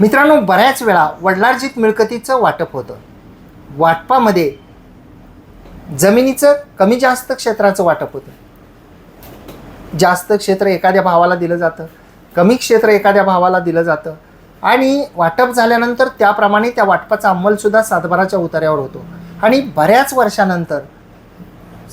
मित्रांनो बऱ्याच वेळा वडिलार्जित मिळकतीचं वाटप होतं. वाटपामध्ये जमिनीचं कमी जास्त क्षेत्राचं वाटप होतं. जास्त क्षेत्र एखाद्या भावाला दिलं जातं. कमी क्षेत्र एखाद्या भावाला दिलं जातं. आणि वाटप झाल्यानंतर त्याप्रमाणे त्या वाटपाचा अंमलसुद्धा सातबाराच्या उतार्यावर होतो. आणि बऱ्याच वर्षानंतर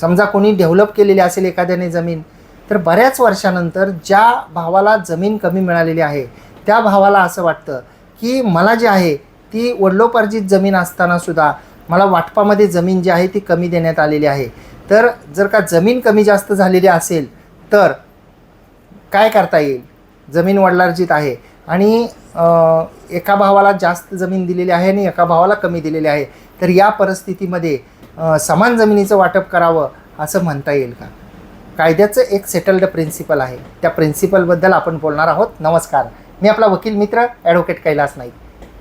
समजा कोणी डेव्हलप केलेली असेल एखाद्याने जमीन तर बऱ्याच वर्षानंतर ज्या भावाला जमीन कमी मिळालेली आहे त्या भावाला असं वाटतं की मला जी आहे ती वडलोपार्जित जमीन असतानासुद्धा मला वाटपामध्ये जमीन जी आहे ती कमी देण्यात आलेली आहे. तर जर का जमीन कमी जास्त झालेली असेल तर काय करता येईल? जमीन वडलार्जित आहे आणि एका भावाला जास्त जमीन दिलेली आहे आणि एका भावाला कमी दिलेली आहे तर या परिस्थितीमध्ये समान जमिनीचं वाटप करावं असं म्हणता येईल का? कायद्याचं एक सेटल्ड प्रिन्सिपल आहे. त्या प्रिन्सिपलबद्दल आपण बोलणार आहोत. नमस्कार. मी आपला वकील मित्र ॲडव्होकेट कैलास नाईक.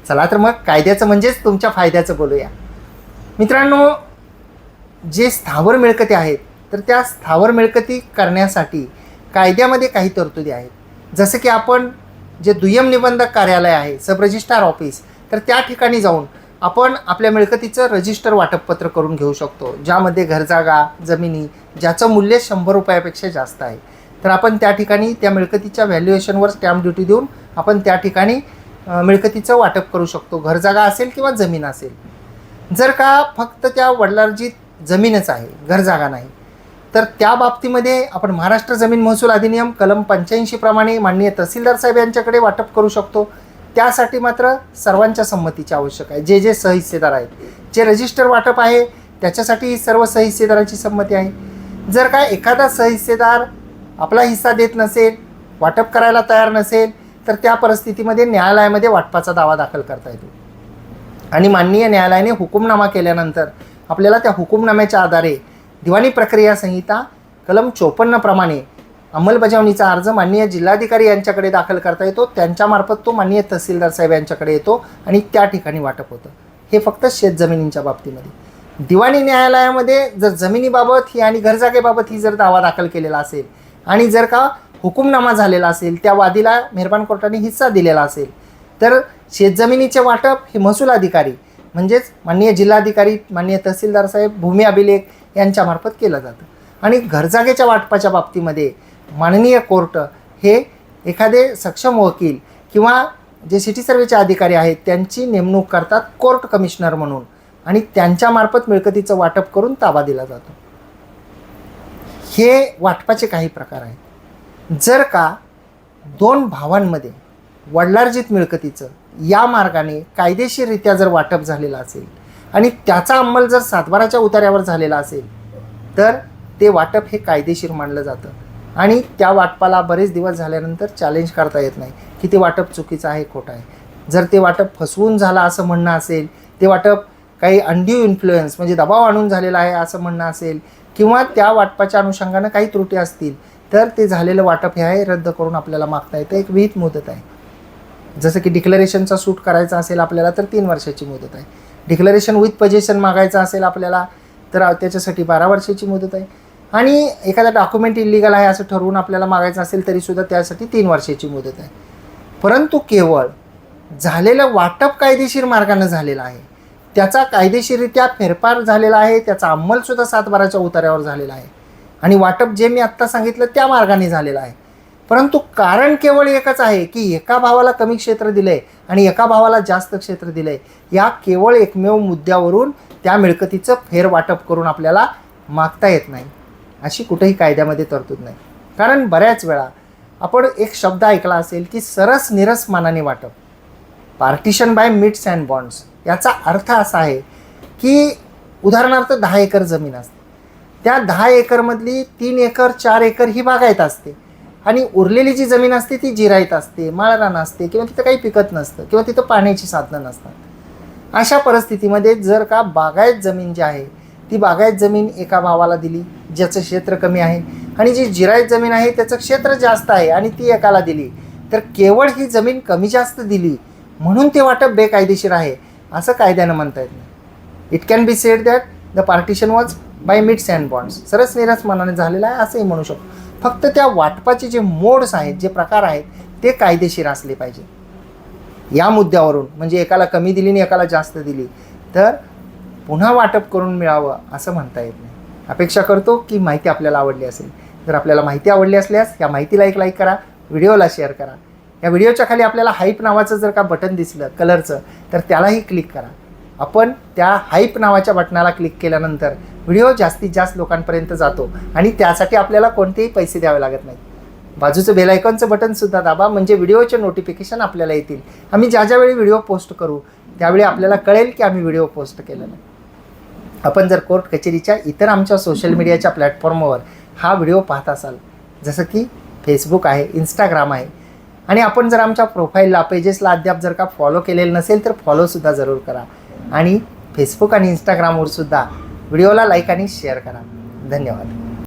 चला तर मग कायद्याचं म्हणजेच तुमच्या फायद्याचं बोलूया. मित्रांनो जे स्थावर मिळकती आहेत तर त्या स्थावर मिळकती करण्यासाठी कायद्यामध्ये काही तरतुदी आहेत. जसं की आपण जे दुय्यम निबंधक कार्यालय आहे सब रजिस्ट्रार ऑफिस तर त्या ठिकाणी जाऊन आपण आपल्या मिळकतीचं रजिस्टर वाटपपत्र करून घेऊ शकतो. ज्यामध्ये घरजागा जमिनी ज्याचं मूल्य शंभर रुपयापेक्षा जास्त आहे. तर आपण त्या ठिकाणी त्या मिळकतीच्या व्हॅल्युएशनवर स्टॅम्प ड्युटी देऊन आपण त्या ठिकाणी मिळकतीचं वाटप करू शकतो. घरजागा असेल किंवा जमीन असेल. जर का फक्त त्या वडिलार्जित जमीनच आहे घर जागा नाही तर त्या बाबतीमध्ये आपण महाराष्ट्र जमीन महसूल अधिनियम कलम पंच्याऐंशीप्रमाणे माननीय तहसीलदार साहेब यांच्याकडे वाटप करू शकतो. त्यासाठी मात्र सर्वांच्या संमतीची आवश्यक आहे. जे जे सहहिस्सेदार आहेत जे रजिस्टर वाटप आहे त्याच्यासाठी सर्व सहहिस्सेदाराची संमती आहे. जर का एखादा सहहिस्सेदार आपला हिस्सा देत नसेल वाटप करायला तयार नसेल तर त्या परिस्थितीमध्ये न्यायालयामध्ये वाटपाचा दावा दाखल करता येतो. आणि माननीय न्यायालयाने हुकुमनामा केल्यानंतर आपल्याला त्या हुकुमनाम्याच्या आधारे दिवाणी प्रक्रिया संहिता कलम चोपन्नप्रमाणे अंमलबजावणीचा अर्ज माननीय जिल्हाधिकारी यांच्याकडे दाखल करता येतो. त्यांच्यामार्फत तो माननीय तहसीलदार साहेब यांच्याकडे येतो आणि त्या ठिकाणी वाटप होतं. हे फक्त शेतजमिनींच्या बाबतीमध्ये. दिवाणी न्यायालयामध्ये जर जमिनीबाबत ही आणि घरजागेबाबत ही जर दावा दाखल केलेला असेल आणि जर का हुकुमनामा झालेला असेल त्या वादीला मेहरबान कोर्टाने हिस्सा दिलेला असेल. तर शेतजमिनीचे वाटप हे महसूल अधिकारी म्हणजेच माननीय जिल्हाधिकारी माननीय तहसीलदार साहेब भूमी अभिलेख यांच्यामार्फत केलं जातं. आणि घरजागेच्या वाटपाच्या बाबतीमध्ये माननीय कोर्ट हे एखादे सक्षम वकील किंवा जे सिटी सर्वेचे अधिकारी आहेत त्यांची नेमणूक करतात कोर्ट कमिशनर म्हणून आणि त्यांच्यामार्फत मिळकतीचं वाटप करून ताबा दिला जातो. हे वाटपाचे काही प्रकार आहेत. जर का दोन भावांमध्ये वडिलार्जित मिळकतीचं या मार्गाने कायदेशीररित्या जर वाटप झालेलं असेल आणि त्याचा अंमल जर सातबाराच्या उतार्यावर झालेला असेल तर ते वाटप हे कायदेशीर मानलं जातं. आणि त्या वाटपाला बरेच दिवस झाल्यानंतर चॅलेंज करता येत नाही की ते वाटप चुकीचं आहे खोटं आहे. जर ते वाटप फसवून झालं असं म्हणणं असेल ते वाटप काही अंड्यू इन्फ्लुएन्स म्हणजे दबाव आणून झालेला आहे असं म्हणणं असेल किंवा त्या वाटपाच्या अनुषंगानं काही त्रुटी असतील तर ते झालेलं वाटप हे आहे रद्द करून आपल्याला मागता येतं. एक विहित मुदत आहे. जसं की डिक्लरेशनचा सूट करायचा असेल आपल्याला तर तीन वर्षाची मुदत आहे. डिक्लरेशन विथ पजेशन मागायचं असेल आपल्याला तर त्याच्यासाठी बारा वर्षाची मुदत आहे. आणि एखादा डॉक्युमेंट इलिगल आहे असं ठरवून आपल्याला मागायचं असेल तरीसुद्धा त्यासाठी तीन वर्षाची मुदत आहे. परंतु केवळ झालेलं वाटप कायदेशीर मार्गानं झालेलं आहे. त्याचा कायदेशीररित्या फेरफार झालेला आहे त्याचा अंमलसुद्धा सातबाराच्या उतार्यावर झालेला आहे. आणि वाटप जे मी आत्ता सांगितलं त्या मार्गाने झालेलं आहे. परंतु कारण केवळ एकच आहे की एका भावाला कमी क्षेत्र दिलंय आणि एका भावाला जास्त क्षेत्र दिलंय. या केवळ एकमेव मुद्द्यावरून त्या मिळकतीचं फेरवाटप करून आपल्याला मागता येत नाही. अशी कुठेही कायद्यामध्ये तरतूद नाही. कारण बऱ्याच वेळा आपण एक शब्द ऐकला असेल की सरस निरस मानाने वाटप partition by metes and bonds याचा अर्थ असा आहे की उदाहरणार्थ दहा एकर जमीन असते. त्या दहा एकरमधली तीन एकर चार एकर ही बागायत असते. आणि उरलेली जी जमीन असते ती जिरायत असते माळरान असते किंवा तिथं काही पिकत नसतं किंवा तिथं पाण्याची साधनं नसतात. अशा परिस्थितीमध्ये जर का बागायत जमीन जी आहे ती बागायत जमीन एका भावाला दिली ज्याचं क्षेत्र कमी आहे आणि जी जिरायत जमीन आहे त्याचं क्षेत्र जास्त आहे आणि ती एकाला दिली तर केवळ ही जमीन कमी जास्त दिली म्हणून ते वाटप बेकायदेशीर आहे असं कायद्यानं म्हणता येत नाही. It can be said that the partition was by metes and bonds सरस निरस मनाने झालेलं आहे असंही म्हणू शकतो. फक्त त्या वाटपाचे जे मोड्स आहेत जे प्रकार आहेत ते कायदेशीर असले पाहिजे. या मुद्द्यावरून म्हणजे एकाला कमी दिली आणि एकाला जास्त दिली तर पुन्हा वाटप करून मिळावं असं म्हणता येत नाही. अपेक्षा करतो की माहिती आपल्याला आवडली असेल. जर आपल्याला माहिती आवडली असल्यास या माहितीला एक लाईक करा व्हिडिओला शेअर करा. या व्हिडिओच्या खाली आपल्याला हाईप नावाचं जर का बटन दिसलं कलरचं तर त्यालाही क्लिक करा. आपण त्या हाईप नावाच्या बटनाला क्लिक केल्यानंतर व्हिडिओ जास्तीत जास्त लोकांपर्यंत जातो आणि त्यासाठी आपल्याला कोणतेही पैसे द्यावे लागत नाहीत. बाजूचं बेलायकॉनचं बटनसुद्धा दाबा म्हणजे व्हिडिओचे नोटिफिकेशन आपल्याला येतील. आम्ही ज्या ज्यावेळी व्हिडिओ पोस्ट करू त्यावेळी आपल्याला कळेल की आम्ही व्हिडिओ पोस्ट केला नाही आपण जर कोर्ट कचेरीच्या इतर आमच्या सोशल मीडियाच्या प्लॅटफॉर्मवर हा व्हिडिओ पाहत असाल जसं की फेसबुक आहे इंस्टाग्राम आहे आणि आपण जर आमच्या प्रोफाईलला पेजेसला अद्याप जर का फॉलो केलेलं नसेल तर फॉलोसुद्धा जरूर करा. आणि फेसबुक आणि इंस्टाग्रामवर सुद्धा व्हिडिओला लाईक आणि शेअर करा. धन्यवाद.